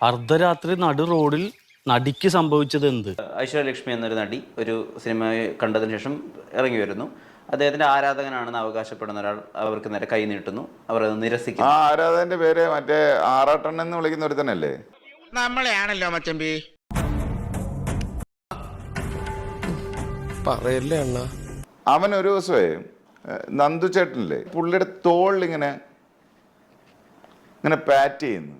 അർദ്ധരാത്രി നടു റോഡിൽ നടിക്ക് സംഭവിച്ചത് എന്ത്? ഐശ്വര്യലക്ഷ്മി എന്നൊരു നടി ഒരു സിനിമ കണ്ടതിന് ശേഷം ഇറങ്ങി വരുന്നു. അദ്ദേഹത്തിന്റെ ആരാധകനാണെന്ന് അവകാശപ്പെടുന്ന ഒരാൾ അവർക്ക് നേരെ കൈ നീട്ടുന്നു. അവർ അത് ആ നിരസിക്കുന്നു ആരാധകന്റെ പേര് മറ്റേ ആറാട്ടണ്ണൻ എന്ന് വിളിക്കുന്ന ഒരുത്തനല്ലേ നമ്മളെയാണല്ലോ മച്ചമ്പി. പറയല്ലേ അണ്ണ. അവൻ ഒരു ദിവസമേ നന്ദു ചേട്ടനില്ലേ പുള്ളിയുടെ തോളിൽ ഇങ്ങനെ ഇങ്ങനെ പാറ്റ് ചെയ്യുന്നു.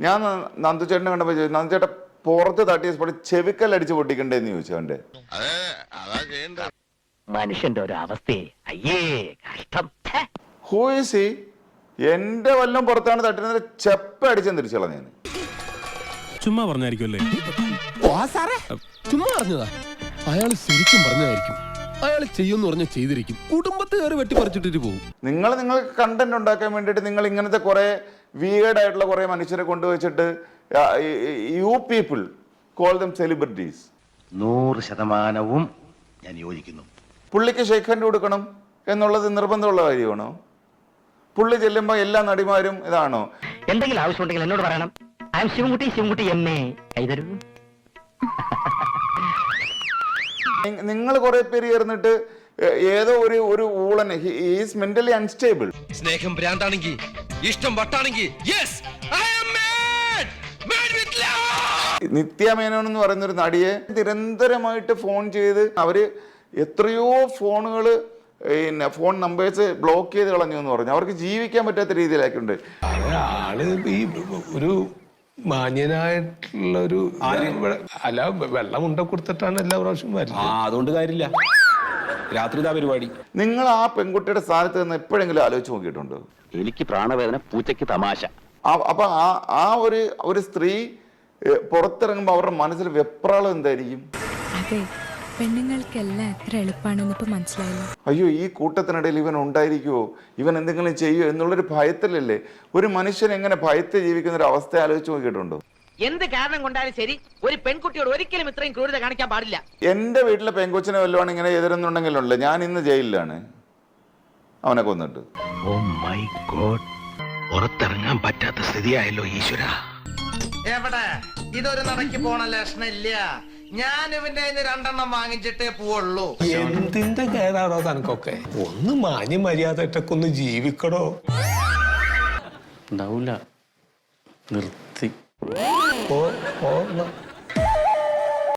ഞാൻ ന- നന്ദു ചേട്ടനെ കണ്ടപ്പോൾ ചോദിച്ചു നന്ദു ചേട്ടൻ പുറത്ത് തട്ടിയ സ്പോട്ട് ചെവിക്കല്ലടിച്ച് പൊട്ടിക്കണ്ടേന്ന് ചോദിച്ചു അവന്റെ മനുഷ്യന്റെ ഒരു അവസ്ഥയെ അയ്യേ കഷ്ടം. ഛെ. ഹൂ ഈസ് എന്റെ വല്ലം പുറത്താണ് തട്ടിന ചെപ്പ അടിച്ചെന്ന് തിരിച്ചു കളഞ്ഞു ചുമ്മാ പറഞ്ഞായിരിക്കുമല്ലേ? ചുമ്മാ പറഞ്ഞതാ. അയാൾ ശരിക്കും പറഞ്ഞതായിരിക്കും. അയാൾ ചെയ്യുമെന്ന് പറഞ്ഞ ചെയ്തിരിക്കും. കുടുംബത്തെ കയറി വെട്ടിപ്പറിച്ചിട്ടിട്ട് പോകും. നിങ്ങൾ നിങ്ങൾ കണ്ടന്റ് ഉണ്ടാക്കാൻ വേണ്ടിയിട്ട് നിങ്ങൾ ഇങ്ങനത്തെ കുറെ വീഗഡ് ആയിട്ടുള്ള കുറെ മനുഷ്യരെ കൊണ്ടുവച്ചിട്ട് you people call them celebrities നൂറ് ശതമാനവും ഞാൻ യോജിക്കുന്നു. പുള്ളിക്ക് ഷെയ്ക്ക് ഹാൻഡ് കൊടുക്കണം എന്നുള്ളത് നിർബന്ധമുള്ള കാര്യമാണോ? പുള്ളി ചെല്ലുമ്പോൾ എല്ലാ നടിമാരും ഇതാണോ? എന്തെങ്കിലും ആവശ്യമുണ്ടെങ്കിൽ എന്നോട് പറയണം. I am Sivankutty Sivankutty M A കൈതരൂ. നിങ്ങൾ കുറെ പേര് ചേർന്നിട്ട് ഏതോ ഒരു ഒരു ഊളൻ ഈസ് മെന്റലി അൺസ്റ്റേബിൾ സ്നേഹം ഭ്രാന്താണെങ്കിൽ ഇഷ്ടം വട്ടാണെങ്കിൽ yes I am mad mad with love Nithya Menon എന്ന് പറയുന്ന ഒരു നടിയെ നിരന്തരമായിട്ട് ഫോൺ ചെയ്ത് അവർ എത്രയോ ഫോണുകൾ പിന്നെ ഫോൺ നമ്പേഴ്സ് ബ്ലോക്ക് ചെയ്ത് കളഞ്ഞു എന്ന് പറഞ്ഞു. അവർക്ക് ജീവിക്കാൻ പറ്റാത്ത രീതിയിലാക്കിയിട്ടുണ്ട് ആൾ ഈ ഒരു മാന്യനായിട്ടുള്ള ഒരു അല്ല വെള്ളം ഉണ്ട കൊടുത്തിട്ടാണ് എല്ലാ പ്രാവശ്യം ആ വരുന്നത് അതുകൊണ്ട് കാര്യമില്ല. രാത്രി ഇതാ പരിപാടി. നിങ്ങൾ ആ പെൺകുട്ടിയുടെ സ്ഥാനത്ത് നിന്ന് എപ്പോഴെങ്കിലും ആലോചിച്ച് നോക്കിയിട്ടുണ്ടോ? എനിക്ക് പ്രാണവേദന പൂച്ചയ്ക്ക് തമാശ. ആ- അപ്പൊ ആ ആ ഒരു ഒരു സ്ത്രീ പുറത്തിറങ്ങുമ്പോ പുറത്തിറങ്ങുമ്പോൾ അവരുടെ മനസ്സിൽ വെപ്രാളം എന്തായിരിക്കും? അതെ. പെണ്ണുങ്ങൾക്കെല്ലാം എത്ര എളുപ്പാണെന്ന് ഇപ്പൊ മനസ്സിലായില്ല. അയ്യോ ഈ കൂട്ടത്തിനിടയിൽ ഇവൻ ഉണ്ടായിരിക്കുമോ ഇവൻ എന്തെങ്കിലും ചെയ്യുമോ എന്നുള്ളൊരു ഭയത്തിലല്ലേ? ഒരു മനുഷ്യൻ എങ്ങനെ ഭയത്തെ ജീവിക്കുന്ന ഒരു അവസ്ഥ ആലോചിച്ച് നോക്കിയിട്ടുണ്ടോ? എന്ത് കാരണം കൊണ്ടാലും ശരി ഒരു പെൺകുട്ടിയോട് ഒരിക്കലും ഇത്രയും ക്രൂരത കാണിക്കാൻ പാടില്ല. എന്റെ വീട്ടിലെ പെൺകൊച്ചിനെ വല്ലതുമാണ് ഇങ്ങനെ എതിരുന്നുണ്ടെങ്കിലുണ്ട് ഞാൻ ഇന്ന് ജയിലിലാണ്. അവനെ കൊന്നിട്ട്. ഓ മൈ ഗോഡ് പുറത്തിറങ്ങാൻ പറ്റാത്ത സ്ഥിതിയായല്ലോ ഈശ്വര. എവിടെ? ഇതൊരു നടക്ക് പോണ ലക്ഷണില്ല ഞാൻ ഇവന്റെ കയ്യിന്ന് രണ്ടെണ്ണം വാങ്ങിച്ചിട്ടേ പോവുള്ളൂ. എന്തിന്റെ കേടാണോ തനക്കൊക്കെ? ഒന്ന് മാന്യ മര്യാദയിട്ടൊക്കെ ഒന്ന് ജീവിക്കടോ. ഉണ്ടാവൂല. നിർത്തി. ഓ ഓ